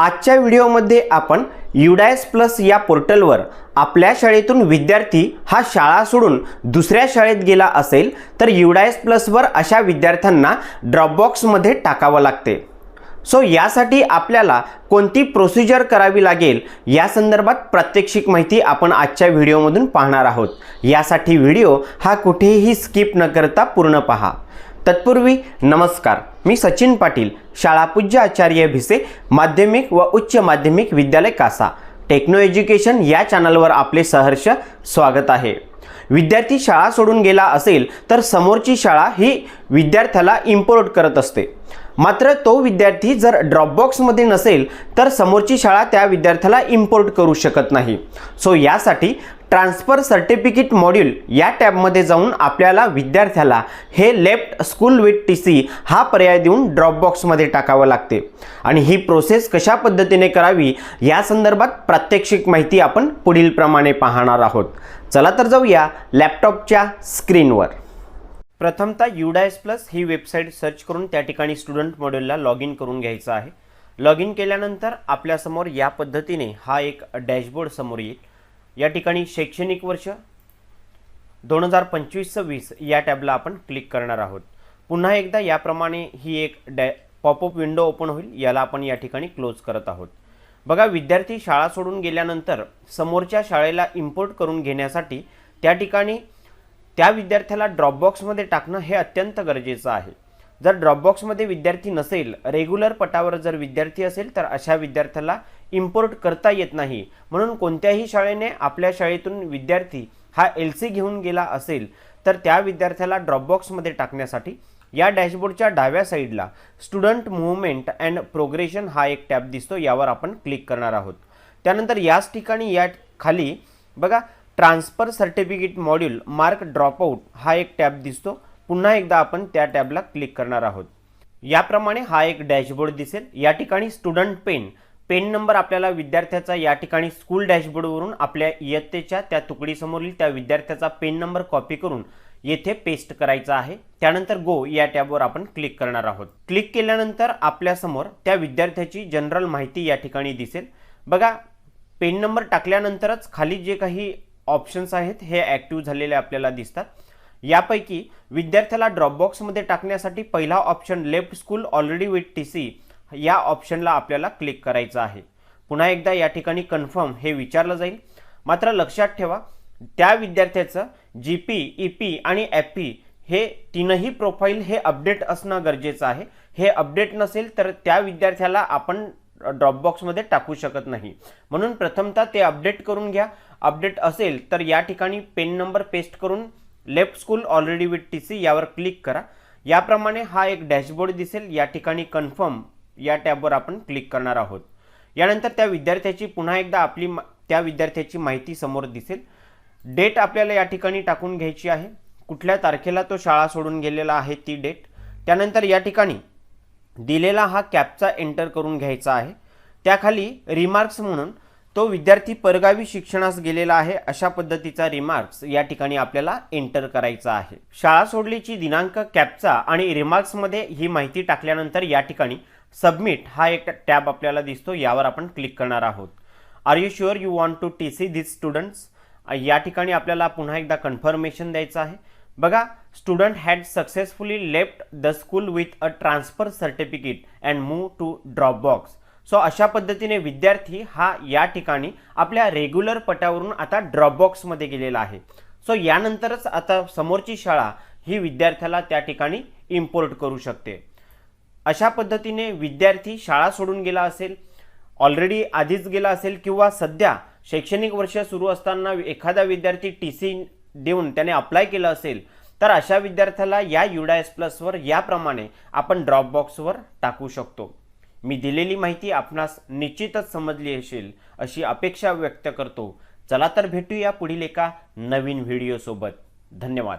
आजच्या व्हिडिओमध्ये आपण युडायस प्लस या पोर्टलवर आपल्या शाळेतून विद्यार्थी हा शाळा सोडून दुसऱ्या शाळेत गेला असेल तर युडायस प्लसवर अशा विद्यार्थ्यांना ड्रॉपबॉक्समध्ये टाकावं लागते. सो यासाठी आपल्याला कोणती प्रोसिजर करावी लागेल या संदर्भात प्रात्यक्षिक माहिती आपण आजच्या व्हिडिओमधून पाहणार आहोत. यासाठी व्हिडिओ हा कुठेही स्किप न करता पूर्ण पहा. तत्पूर्वी नमस्कार. मी सचिन पाटील शाळापूज्य आचार्य भिसे माध्यमिक व उच्च माध्यमिक विद्यालय कासा. टेक्नो एज्युकेशन या चॅनलवर आपले सहर्ष स्वागत आहे. विद्यार्थी शाळा सोडून गेला असेल तर समोरची शाळा ही विद्यार्थ्याला इम्पोर्ट करत असते. मात्र तो विद्यार्थी जर ड्रॉपबॉक्समध्ये नसेल तर समोरची शाळा त्या विद्यार्थ्याला इम्पोर्ट करू शकत नाही. सो यासाठी ट्रान्सफर सर्टिफिकेट मॉड्यूल या टॅबमध्ये जाऊन आपल्याला विद्यार्थ्याला हे left school with T C हा पर्याय देऊन ड्रॉपबॉक्समध्ये टाकावं लागते. आणि ही प्रोसेस कशा पद्धतीने करावी या संदर्भात प्रात्यक्षिक माहिती आपण पुढील प्रमाणे पाहणार आहोत. चला तर जाऊया लॅपटॉपच्या स्क्रीनवर प्रथमतः युडायस प्लस ही वेबसाईट सर्च करून त्या ठिकाणी स्टुडंट मॉड्यूलला लॉग इन करून घ्यायचं आहे. लॉग इन केल्यानंतर आपल्यासमोर या पद्धतीने हा एक डॅशबोर्ड समोर येईल. या ठिकाणी शैक्षणिक वर्ष दोन हजार पंचवीस सव्वीस या टॅबला आपण क्लिक करणार आहोत. पुन्हा एकदा याप्रमाणे ही एक डॅ पॉपअप विंडो ओपन होईल याला आपण या ठिकाणी क्लोज करत आहोत. बघा विद्यार्थी शाळा सोडून गेल्यानंतर समोरच्या शाळेला इम्पोर्ट करून घेण्यासाठी त्या ठिकाणी त्या विद्यार्थ्याला ड्रॉपबॉक्समध्ये टाकणं हे अत्यंत गरजेचं आहे. जर ड्रॉपबॉक्समध्ये विद्यार्थी नसेल रेग्युलर पटावर जर विद्यार्थी असेल तर अशा विद्यार्थ्याला इम्पोर्ट करता येत नाही. म्हणून कोणत्याही शाळेने आपल्या शाळेतून विद्यार्थी हा एल सी घेऊन गेला असेल तर त्या विद्यार्थ्याला ड्रॉपबॉक्समध्ये टाकण्यासाठी या डॅशबोर्डच्या डाव्या साईडला स्टुडंट मुवमेंट अँड प्रोग्रेशन हा एक टॅब दिसतो यावर आपण क्लिक करणार आहोत. त्यानंतर याच ठिकाणी या खाली बघा transfer certificate module mark dropout हा एक टॅब दिसतो. पुन्हा एकदा आपण त्या टॅबला क्लिक करणार आहोत. याप्रमाणे हा एक डॅशबोर्ड दिसेल. या ठिकाणी स्टुडंट पेन. पेन नंबर आपल्याला विद्यार्थ्याचा या ठिकाणी स्कूल डॅशबोर्डवरून आपल्या इयत्तेच्या त्या तुकडीसमोरील त्या विद्यार्थ्याचा पेन नंबर कॉपी करून येथे पेस्ट करायचा आहे. त्यानंतर गो या टॅबवर आपण क्लिक करणार आहोत. क्लिक केल्यानंतर आपल्यासमोर त्या विद्यार्थ्याची जनरल माहिती या ठिकाणी दिसेल. बघा पेन नंबर टाकल्यानंतरच खाली जे काही ऑप्शन्स आहेत हे ॲक्टिव्ह झालेले आपल्याला दिसतात. यापैकी विद्यार्थ्याला ड्रॉपबॉक्समध्ये टाकण्यासाठी पहिला option left school already with T C या ऑप्शनला आपल्याला क्लिक करायचं आहे. पुन्हा एकदा या ठिकाणी कन्फर्म हे विचारलं जाईल. मात्र लक्षात ठेवा त्या विद्यार्थ्याचं जी पी ई पी आणि एफ पी हे तीनही प्रोफाईल हे अपडेट असणं गरजेचं आहे. हे अपडेट नसेल तर त्या विद्यार्थ्याला आपण ड्रॉपबॉक्समध्ये टाकू शकत नाही. म्हणून प्रथमतः ते अपडेट करून घ्या. अपडेट असेल तर या ठिकाणी पेन नंबर पेस्ट करून left school already with T C यावर क्लिक करा. याप्रमाणे हा एक डॅशबोर्ड दिसेल. या ठिकाणी कन्फर्म या टॅबवर आपण क्लिक करणार आहोत. यानंतर त्या विद्यार्थ्याची पुन्हा एकदा आपली त्या विद्यार्थ्याची माहिती समोर दिसेल. डेट आपल्याला या ठिकाणी टाकून घ्यायची आहे. कुठल्या तारखेला तो शाळा सोडून गेलेला आहे ती डेट. त्यानंतर या ठिकाणी दिलेला हा कॅपचा एंटर करून घ्यायचा आहे. त्याखाली रिमार्क्स म्हणून तो विद्यार्थी परगावी शिक्षणास गेलेला आहे अशा पद्धतीचा रिमार्क्स या ठिकाणी आपल्याला एंटर करायचा आहे. शाळा सोडलीची दिनांक कॅपचा आणि रिमार्क्समध्ये ही माहिती टाकल्यानंतर या ठिकाणी सबमिट हा एक टॅब आपल्याला दिसतो यावर आपण क्लिक करणार आहोत. Are you sure you want to T C this students या ठिकाणी आपल्याला पुन्हा एकदा कन्फर्मेशन द्यायचं आहे. बघा student had successfully left the school with a transfer certificate and move to Dropbox so अशा पद्धतीने विद्यार्थी हा या ठिकाणी आपल्या रेग्युलर पटावरून आता ड्रॉपबॉक्समध्ये गेलेला आहे. सो यानंतरच आता समोरची शाळा ही विद्यार्थ्याला त्या ठिकाणी इम्पोर्ट करू शकते. अशा पद्धतीने विद्यार्थी शाळा सोडून गेला असेल ऑलरेडी आधीच गेला असेल किंवा सध्या शैक्षणिक वर्ष सुरू असताना एखादा विद्यार्थी टी सी देऊन त्याने अप्लाय केलं असेल तर अशा विद्यार्थ्याला या युडायस प्लसवर याप्रमाणे आपण ड्रॉपबॉक्सवर टाकू शकतो. मी दिलेली माहिती आपणास निश्चितच समजली असेल अशी अपेक्षा व्यक्त करतो. चला तर भेटूया पुढील एका नवीन व्हिडिओसोबत. धन्यवाद.